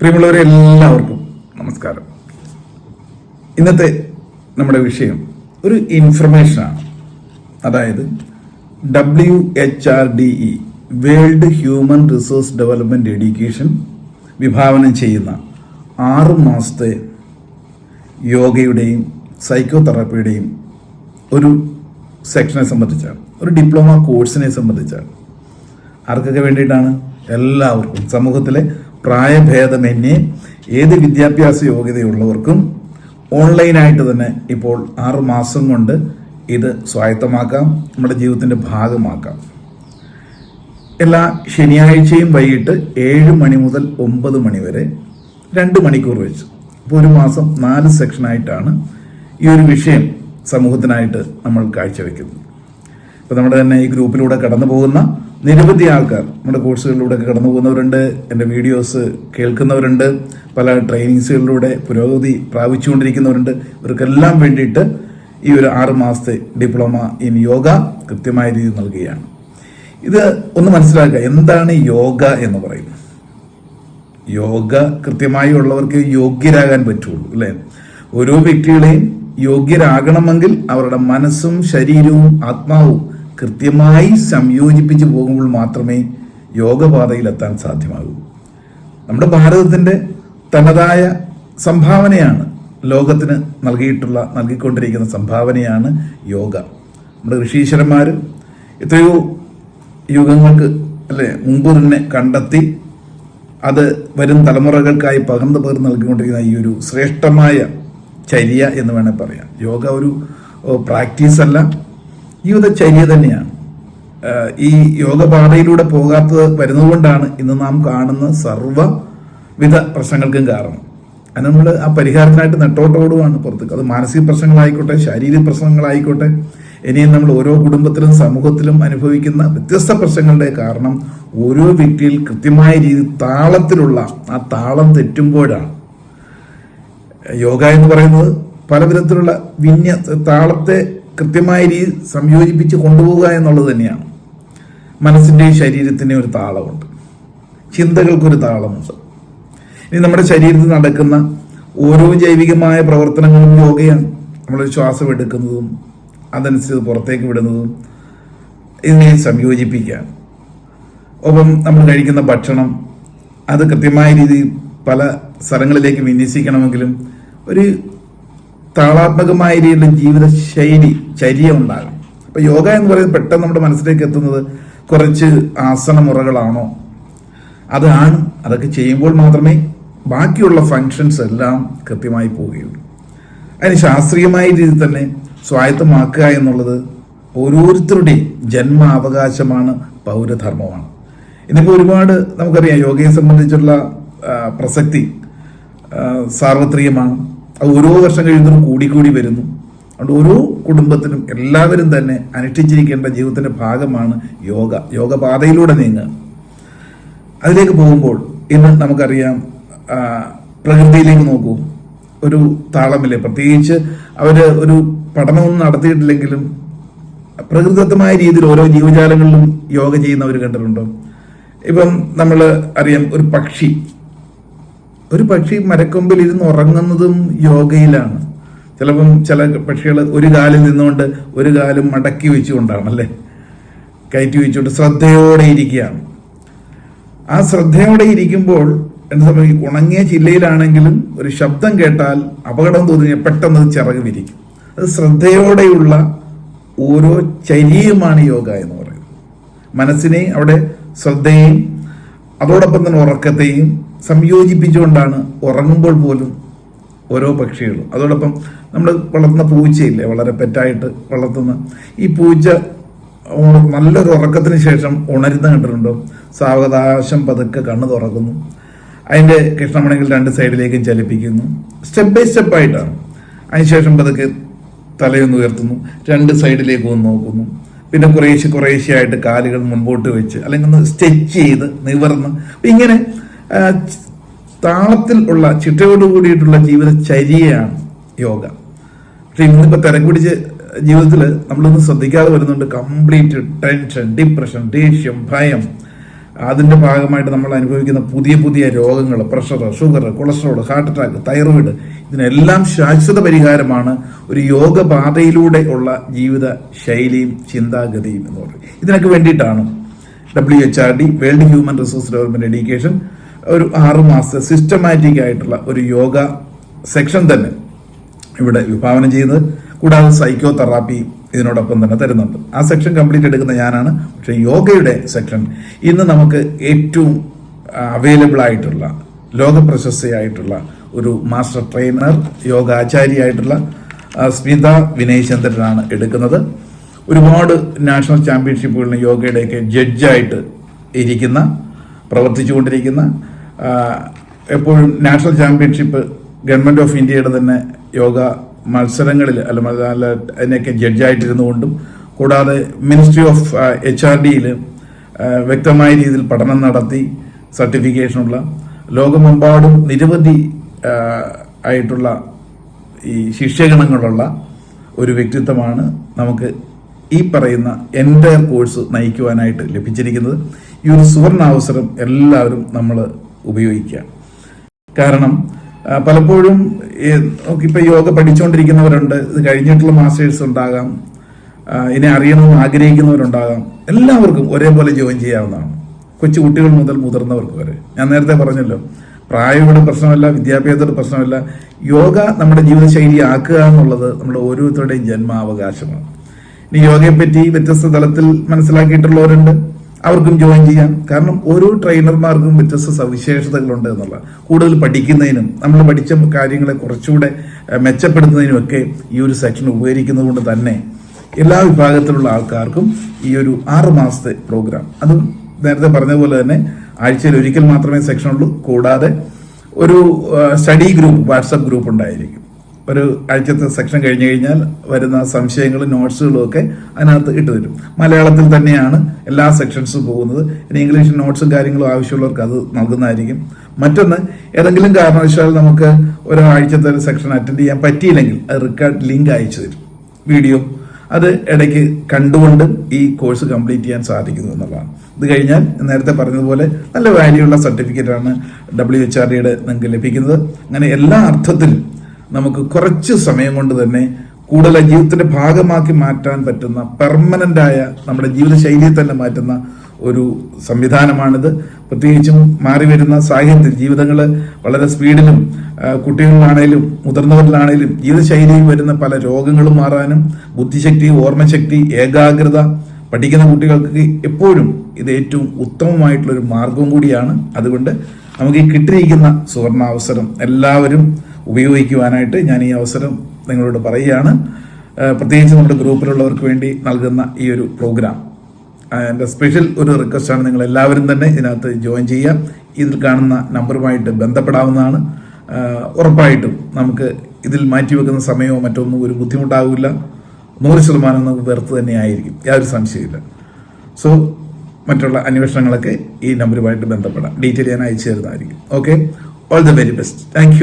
പ്രിയമുള്ളവരെ എല്ലാവർക്കും നമസ്കാരം. ഇന്നത്തെ നമ്മുടെ വിഷയം ഒരു ഇൻഫർമേഷനാണ് അതായത് W H R D E world human resource development education വിഭാവനം ചെയ്യുന്ന ആറു മാസത്തെ യോഗയുടെയും സൈക്കോ തെറാപ്പിയുടെയും ഒരു സെക്ഷനെ സംബന്ധിച്ചാണ് ഒരു ഡിപ്ലോമ കോഴ്സിനെ സംബന്ധിച്ചാണ്. ആർക്കൊക്കെ വേണ്ടിയിട്ടാണ്? എല്ലാവർക്കും. സമൂഹത്തിലെ പ്രായഭേദമന്യേ ഏത് വിദ്യാഭ്യാസ യോഗ്യതയുള്ളവർക്കും ഓൺലൈനായിട്ട് തന്നെ ഇപ്പോൾ ആറ് മാസം കൊണ്ട് ഇത് സ്വായത്തമാക്കാം നമ്മുടെ ജീവിതത്തിന്റെ ഭാഗമാക്കാം. എല്ലാ ശനിയാഴ്ചയും വൈകിട്ട് ഏഴ് മണി മുതൽ ഒമ്പത് മണി വരെ രണ്ട് മണിക്കൂർ വെച്ച്. അപ്പോൾ ഒരു മാസം നാല് സെക്ഷനായിട്ടാണ് ഈ ഒരു വിഷയം സമൂഹത്തിനായിട്ട് നമ്മൾ കാഴ്ചവെക്കുന്നത്. ഇപ്പൊ നമ്മുടെ തന്നെ ഈ ഗ്രൂപ്പിലൂടെ കടന്നു പോകുന്ന നിരവധി ആൾക്കാർ നമ്മുടെ കോഴ്സുകളിലൂടെ ഒക്കെ കടന്നു പോകുന്നവരുണ്ട് എന്റെ വീഡിയോസ് കേൾക്കുന്നവരുണ്ട് പല ട്രെയിനിങ്സുകളിലൂടെ പുരോഗതി പ്രാപിച്ചുകൊണ്ടിരിക്കുന്നവരുണ്ട്. ഇവർക്കെല്ലാം വേണ്ടിയിട്ട് ഈ ഒരു ആറ് മാസത്തെ ഡിപ്ലോമ ഇൻ യോഗ കൃത്യമായ രീതിയിൽ നൽകുകയാണ്. ഇത് ഒന്ന് മനസ്സിലാക്കുക എന്താണ് യോഗ എന്ന് പറയുന്നത്? യോഗ കൃത്യമായി ഉള്ളവർക്ക് യോഗ്യരാകാൻ പറ്റുള്ളൂ അല്ലെ? ഓരോ വ്യക്തികളെയും യോഗ്യരാകണമെങ്കിൽ അവരുടെ മനസ്സും ശരീരവും ആത്മാവും കൃത്യമായി സംയോജിപ്പിച്ച് പോകുമ്പോൾ മാത്രമേ യോഗപാതയിലെത്താൻ സാധ്യമാകൂ. നമ്മുടെ ഭാരതത്തിന്റെ തനതായ സംഭാവനയാണ് ലോകത്തിന് നൽകിയിട്ടുള്ള നൽകിക്കൊണ്ടിരിക്കുന്ന സംഭാവനയാണ് യോഗ. നമ്മുടെ ഋഷീശ്വരന്മാർ എത്രയോ യുഗങ്ങൾക്ക് അല്ലെ മുമ്പ് തന്നെ കണ്ടെത്തി അത് വരും തലമുറകൾക്കായി പകർന്നു പകർന്ന് നൽകിക്കൊണ്ടിരിക്കുന്ന ഈ ഒരു ശ്രേഷ്ഠമായ ചര്യ എന്ന് വേണേൽ പറയാം. യോഗ ഒരു പ്രാക്ടീസ് അല്ല ജീവിതചര്യ തന്നെയാണ്. ഈ യോഗപാതയിലൂടെ പോകാത്തത് വരുന്നതുകൊണ്ടാണ് ഇന്ന് നാം കാണുന്ന സർവവിധ പ്രശ്നങ്ങൾക്കും കാരണം. അത് നമ്മൾ ആ പരിഹാരത്തിനായിട്ട് നെട്ടോട്ടോടുവാണ് പുറത്തേക്ക്. അത് മാനസിക പ്രശ്നങ്ങളായിക്കോട്ടെ ശാരീരിക പ്രശ്നങ്ങളായിക്കോട്ടെ ഇനിയും നമ്മൾ ഓരോ കുടുംബത്തിലും സമൂഹത്തിലും അനുഭവിക്കുന്ന വ്യത്യസ്ത പ്രശ്നങ്ങളുടെ കാരണം ഓരോ വ്യക്തിയിൽ കൃത്യമായ രീതി താളത്തിലുള്ള ആ താളം തെറ്റുമ്പോഴാണ്. യോഗ എന്ന് പറയുന്നത് പല വിധത്തിലുള്ള വിന്യ താളത്തെ കൃത്യമായ രീതി സംയോജിപ്പിച്ച് കൊണ്ടുപോവുക എന്നുള്ളത് തന്നെയാണ്. മനസ്സിന്റെയും ശരീരത്തിന്റെയും ഒരു താളമുണ്ട്. ചിന്തകൾക്കൊരു താളമുണ്ട്. ഇനി നമ്മുടെ ശരീരത്തിൽ നടക്കുന്ന ഓരോ ജൈവികമായ പ്രവർത്തനങ്ങളും യോഗയാണ്. നമ്മൾ ശ്വാസം എടുക്കുന്നതും അതനുസരിച്ച് പുറത്തേക്ക് വിടുന്നതും ഇതിനെ സംയോജിപ്പിക്കുകയാണ്. ഒപ്പം നമ്മൾ കഴിക്കുന്ന ഭക്ഷണം അത് കൃത്യമായ രീതിയിൽ പല സ്ഥലങ്ങളിലേക്ക് വിന്യസിക്കണമെങ്കിലും ഒരു താളാത്മകമായ രീതിയിലുള്ള ജീവിത ശൈലി ചര്യ ഉണ്ടാകും അപ്പൊ യോഗ എന്ന് പറയുന്നത് പെട്ടെന്ന് നമ്മുടെ മനസ്സിലേക്ക് എത്തുന്നത് കുറച്ച് ആസന മുറകളാണോ അതാണ് അതൊക്കെ ചെയ്യുമ്പോൾ മാത്രമേ ബാക്കിയുള്ള ഫങ്ഷൻസ് എല്ലാം കൃത്യമായി പോവുകയുള്ളൂ. അതിന് ശാസ്ത്രീയമായ രീതിയിൽ തന്നെ സ്വായത്തമാക്കുക എന്നുള്ളത് ഓരോരുത്തരുടെയും ജന്മാവകാശമാണ് പൗരധർമ്മമാണ്. ഇന്നിപ്പോൾ ഒരുപാട് നമുക്കറിയാം യോഗയെ സംബന്ധിച്ചുള്ള പ്രസക്തി സാർവത്രികമാണ്. അത് ഓരോ വർഷം കഴിയുന്നതും കൂടിക്കൂടി വരുന്നു. അതുകൊണ്ട് ഓരോ കുടുംബത്തിനും എല്ലാവരും തന്നെ അനുഷ്ഠിച്ചിരിക്കേണ്ട ജീവിതത്തിന്റെ ഭാഗമാണ് യോഗ. യോഗപാതയിലൂടെ നീങ്ങുക. അതിലേക്ക് പോകുമ്പോൾ ഇന്ന് നമുക്കറിയാം പ്രകൃതിയിലേക്ക് നോക്കൂ. ഒരു താളമില്ലേ? പ്രത്യേകിച്ച് അവർ ഒരു പഠനമൊന്നും നടത്തിയിട്ടില്ലെങ്കിലും പ്രകൃതിദത്തമായ രീതിയിൽ ഓരോ ജീവജാലങ്ങളിലും യോഗ ചെയ്യുന്നവർ കണ്ടിട്ടുണ്ടോ? ഇപ്പം നമ്മൾ അറിയാം ഒരു പക്ഷി. ഒരു പക്ഷി മരക്കൊമ്പിൽ ഇരുന്ന് ഉറങ്ങുന്നതും യോഗയിലാണ്. ചിലപ്പം ചില പക്ഷികൾ ഒരു കാലിൽ നിന്നുകൊണ്ട് ഒരു കാലും മടക്കി വെച്ചുകൊണ്ടാണ് അല്ലേ? കയറ്റി വെച്ചുകൊണ്ട് ശ്രദ്ധയോടെ ഇരിക്കുകയാണ്. ആ ശ്രദ്ധയോടെ ഇരിക്കുമ്പോൾ എന്ത് സംഭവിക്കും? ഉണങ്ങിയ ചില്ലയിലാണെങ്കിലും ഒരു ശബ്ദം കേട്ടാൽ അപകടം തോന്നിയ പെട്ടെന്ന് ചിറക് വിരിക്കും. അത് ശ്രദ്ധയോടെയുള്ള ഓരോ ചര്യയുമാണ് യോഗ എന്ന് പറയുന്നത്. മനസ്സിനെ അവിടെ ശ്രദ്ധയും അതോടൊപ്പം തന്നെ ഉറക്കത്തെയും സംയോജിപ്പിച്ചുകൊണ്ടാണ് ഉറങ്ങുമ്പോൾ പോലും ഓരോ പക്ഷികളും. അതോടൊപ്പം നമ്മൾ വളർത്തുന്ന പൂച്ചയില്ലേ വളരെ പെറ്റായിട്ട് വളർത്തുന്ന ഈ പൂച്ച നല്ലൊരു ഉറക്കത്തിന് ശേഷം ഉണരുന്ന കണ്ടിട്ടുണ്ടോ? സാവകാശം പതുക്കെ കണ്ണ് തുറക്കുന്നു. അതിന്റെ കൃഷ്ണമണികൾ രണ്ട് സൈഡിലേക്കും ചലിപ്പിക്കുന്നു. സ്റ്റെപ്പ് ബൈ സ്റ്റെപ്പ് ആയിട്ടാണ്. അതിനുശേഷം പതുക്കെ തലയൊന്ന് ഉയർത്തുന്നു. രണ്ട് സൈഡിലേക്കും ഒന്ന് നോക്കുന്നു. പിന്നെ കുറേശ്ശെ കുറേശ്ശെയായിട്ട് കാലുകൾ മുൻപോട്ട് വെച്ച് അല്ലെങ്കിൽ ഒന്ന് സ്റ്റിച്ച് ചെയ്ത് നിവർന്ന്. ഇങ്ങനെ താളത്തിൽ ഉള്ള ചിട്ടയോട് കൂടിയിട്ടുള്ള ജീവിതചര്യയാണ് യോഗ. പക്ഷെ ഇന്നിപ്പോൾ തിരക്ക് പിടിച്ച് ജീവിതത്തിൽ നമ്മളൊന്നും ശ്രദ്ധിക്കാതെ വരുന്നുണ്ട് കംപ്ലീറ്റ് ടെൻഷൻ ഡിപ്രഷൻ ദേഷ്യം ഭയം. അതിന്റെ ഭാഗമായിട്ട് നമ്മൾ അനുഭവിക്കുന്ന പുതിയ പുതിയ രോഗങ്ങൾ pressure sugar cholesterol heart attack thyroid ഇതിനെല്ലാം ശാശ്വത പരിഹാരമാണ് ഒരു യോഗപാതയിലൂടെ ഉള്ള ജീവിത ശൈലിയും ചിന്താഗതിയും എന്ന് പറയുന്നത് ഇതിനൊക്കെ വേണ്ടിയിട്ടാണ് W H R D world human resource development education ഒരു ആറ് മാസത്തെ സിസ്റ്റമാറ്റിക് ആയിട്ടുള്ള ഒരു യോഗ സെക്ഷൻ തന്നെ ഇവിടെ വിഭാവനം ചെയ്യുന്നത്. കൂടാതെ സൈക്കോ ഇതിനോടൊപ്പം തന്നെ തരുന്നുണ്ട്. ആ സെക്ഷൻ കംപ്ലീറ്റ് എടുക്കുന്ന ഞാനാണ്. പക്ഷേ യോഗയുടെ സെക്ഷൻ ഇന്ന് നമുക്ക് ഏറ്റവും അവൈലബിൾ ആയിട്ടുള്ള ലോക പ്രശസ്തയായിട്ടുള്ള ഒരു മാസ്റ്റർ ട്രെയിനർ യോഗാചാരിയായിട്ടുള്ള സ്മിത വിനയ് ചന്ദ്രനാണ് എടുക്കുന്നത്. ഒരുപാട് നാഷണൽ ചാമ്പ്യൻഷിപ്പുകളിലും യോഗയുടെയൊക്കെ ജഡ്ജായിട്ട് ഇരിക്കുന്ന പ്രവർത്തിച്ചുകൊണ്ടിരിക്കുന്ന എപ്പോഴും നാഷണൽ ചാമ്പ്യൻഷിപ്പ് ഗവൺമെന്റ് ഓഫ് ഇന്ത്യയുടെ തന്നെ യോഗ മത്സരങ്ങളിൽ അല്ല നല്ല അല്ല അതിനൊക്കെ ജഡ്ജായിട്ടിരുന്നുകൊണ്ടും കൂടാതെ മിനിസ്ട്രി ഓഫ് എച്ച് ആർ ഡിയിൽ വ്യക്തമായ രീതിയിൽ പഠനം നടത്തി സർട്ടിഫിക്കേഷനുള്ള ലോകമെമ്പാടും നിരവധി ആയിട്ടുള്ള ഈ ശിഷ്യഗണങ്ങളുള്ള ഒരു വ്യക്തിത്വമാണ് നമുക്ക് ഈ പറയുന്ന എന്റെ കോഴ്സ് നയിക്കുവാനായിട്ട് ലഭിച്ചിരിക്കുന്നത്. ഈ ഒരു സുവർണ അവസരം എല്ലാവരും നമ്മൾ ഉപയോഗിക്കുക. കാരണം പലപ്പോഴും നമുക്കിപ്പോൾ യോഗ പഠിച്ചുകൊണ്ടിരിക്കുന്നവരുണ്ട് ഇത് കഴിഞ്ഞിട്ടുള്ള മാസ്റ്റേഴ്സ് ഉണ്ടാകാം ഇനി അറിയണമെന്ന് ആഗ്രഹിക്കുന്നവരുണ്ടാകാം എല്ലാവർക്കും ഒരേപോലെ ജോയിൻ ചെയ്യാവുന്നതാണ്. കൊച്ചു കുട്ടികൾ മുതൽ മുതിർന്നവർക്ക് വരെ. ഞാൻ നേരത്തെ പറഞ്ഞല്ലോ പ്രായയുടെ പ്രശ്നമല്ല വിദ്യാഭ്യാസത്തിന്റെ പ്രശ്നമല്ല യോഗ നമ്മുടെ ജീവിതശൈലി ആക്കുക എന്നുള്ളത് നമ്മുടെ ഓരോരുത്തരുടെയും ജന്മാവകാശമാണ്. ഇനി യോഗയെപ്പറ്റി വ്യത്യസ്ത തലത്തിൽ മനസ്സിലാക്കിയിട്ടുള്ളവരുണ്ട്. അവർക്കും ജോയിൻ ചെയ്യാം. കാരണം ഓരോ ട്രെയിനർമാർക്കും വ്യത്യസ്ത സവിശേഷതകളുണ്ട് എന്നുള്ള. കൂടുതൽ പഠിക്കുന്നതിനും നമ്മൾ പഠിച്ച കാര്യങ്ങളെ കുറച്ചുകൂടെ ഏഹ്, മെച്ചപ്പെടുത്തുന്നതിനും ഒക്കെ ഈ ഒരു സെക്ഷൻ ഉപകരിക്കുന്നത് കൊണ്ട് തന്നെ എല്ലാ വിഭാഗത്തിലുള്ള ആൾക്കാർക്കും ഈ ഒരു ആറ് മാസത്തെ പ്രോഗ്രാം അതും നേരത്തെ പറഞ്ഞതുപോലെ തന്നെ ആഴ്ചയിൽ ഒരിക്കൽ മാത്രമേ സെക്ഷൻ ഉള്ളൂ. കൂടാതെ ഒരു സ്റ്റഡി ഗ്രൂപ്പ് വാട്സപ്പ് ഗ്രൂപ്പ് ഉണ്ടായിരിക്കും. ഒരു ആഴ്ചത്തെ സെക്ഷൻ കഴിഞ്ഞു കഴിഞ്ഞാൽ വരുന്ന സംശയങ്ങളും നോട്ട്സുകളും ഒക്കെ അതിനകത്ത് ഇട്ട് തരും. മലയാളത്തിൽ തന്നെയാണ് എല്ലാ സെക്ഷൻസും പോകുന്നത്. ഇനി ഇംഗ്ലീഷ് നോട്ട്സും കാര്യങ്ങളും ആവശ്യമുള്ളവർക്ക് അത് നൽകുന്നതായിരിക്കും. മറ്റൊന്ന് ഏതെങ്കിലും കാരണവശാൽ നമുക്ക് ഒരാഴ്ചത്തെ ഒരു സെക്ഷൻ അറ്റൻഡ് ചെയ്യാൻ പറ്റിയില്ലെങ്കിൽ അത് റെക്കോർഡ് ലിങ്ക് അയച്ചു തരും. വീഡിയോ. അത് ഇടയ്ക്ക് കണ്ടുകൊണ്ട് ഈ കോഴ്സ് കംപ്ലീറ്റ് ചെയ്യാൻ സാധിക്കുന്നു എന്നുള്ളതാണ്. ഇത് കഴിഞ്ഞാൽ നേരത്തെ പറഞ്ഞതുപോലെ നല്ല വാല്യൂ ഉള്ള സർട്ടിഫിക്കറ്റാണ് ഡബ്ല്യു എച്ച് ആർ ഡിയുടെ നിങ്ങൾക്ക് ലഭിക്കുന്നത്. അങ്ങനെ എല്ലാ അർത്ഥത്തിലും നമുക്ക് കുറച്ച് സമയം കൊണ്ട് തന്നെ കൂടുതൽ ജീവിതത്തിന്റെ ഭാഗമാക്കി മാറ്റാൻ പറ്റുന്ന പെർമനന്റ് ആയ നമ്മുടെ ജീവിതശൈലിയെ തന്നെ മാറ്റുന്ന ഒരു സംവിധാനമാണിത്. പ്രത്യേകിച്ചും മാറി വരുന്ന സാഹചര്യത്തിൽ ജീവിതങ്ങൾ വളരെ സ്പീഡിലും കുട്ടികളിലാണേലും മുതിർന്നവരിലാണേലും ജീവിതശൈലിയിൽ വരുന്ന പല രോഗങ്ങളും മാറാനും ബുദ്ധിശക്തി ഓർമ്മശക്തി ഏകാഗ്രത പഠിക്കുന്ന കുട്ടികൾക്ക് എപ്പോഴും ഇത് ഏറ്റവും ഉത്തമമായിട്ടുള്ള ഒരു മാർഗവും കൂടിയാണ്. അതുകൊണ്ട് നമുക്ക് ഈ കിട്ടിയിരിക്കുന്ന സുവർണാവസരം എല്ലാവരും ഉപയോഗിക്കുവാനായിട്ട് ഞാൻ ഈ അവസരം നിങ്ങളോട് പറയുകയാണ്. പ്രത്യേകിച്ച് നമ്മുടെ ഗ്രൂപ്പിലുള്ളവർക്ക് വേണ്ടി നൽകുന്ന ഈ ഒരു പ്രോഗ്രാം. എന്റെ സ്പെഷ്യൽ ഒരു റിക്വസ്റ്റാണ് നിങ്ങൾ എല്ലാവരും തന്നെ ഇതിനകത്ത് ജോയിൻ ചെയ്യുക. ഇതിൽ കാണുന്ന നമ്പറുമായിട്ട് ബന്ധപ്പെടാവുന്നതാണ്. ഉറപ്പായിട്ടും നമുക്ക് ഇതിൽ മാറ്റിവെക്കുന്ന സമയമോ മറ്റൊന്നും ഒരു ബുദ്ധിമുട്ടാവില്ല. നൂറ് ശതമാനം നമുക്ക് വെറുത്ത് തന്നെ ആയിരിക്കും. യാതൊരു സംശയമില്ല സോ മറ്റുള്ള അന്വേഷണങ്ങളൊക്കെ ഈ നമ്പറുമായിട്ട് ബന്ധപ്പെടാം. ഡീറ്റെയിൽ ഞാൻ അയച്ചു തരുന്നതായിരിക്കും. Okay all the very best thank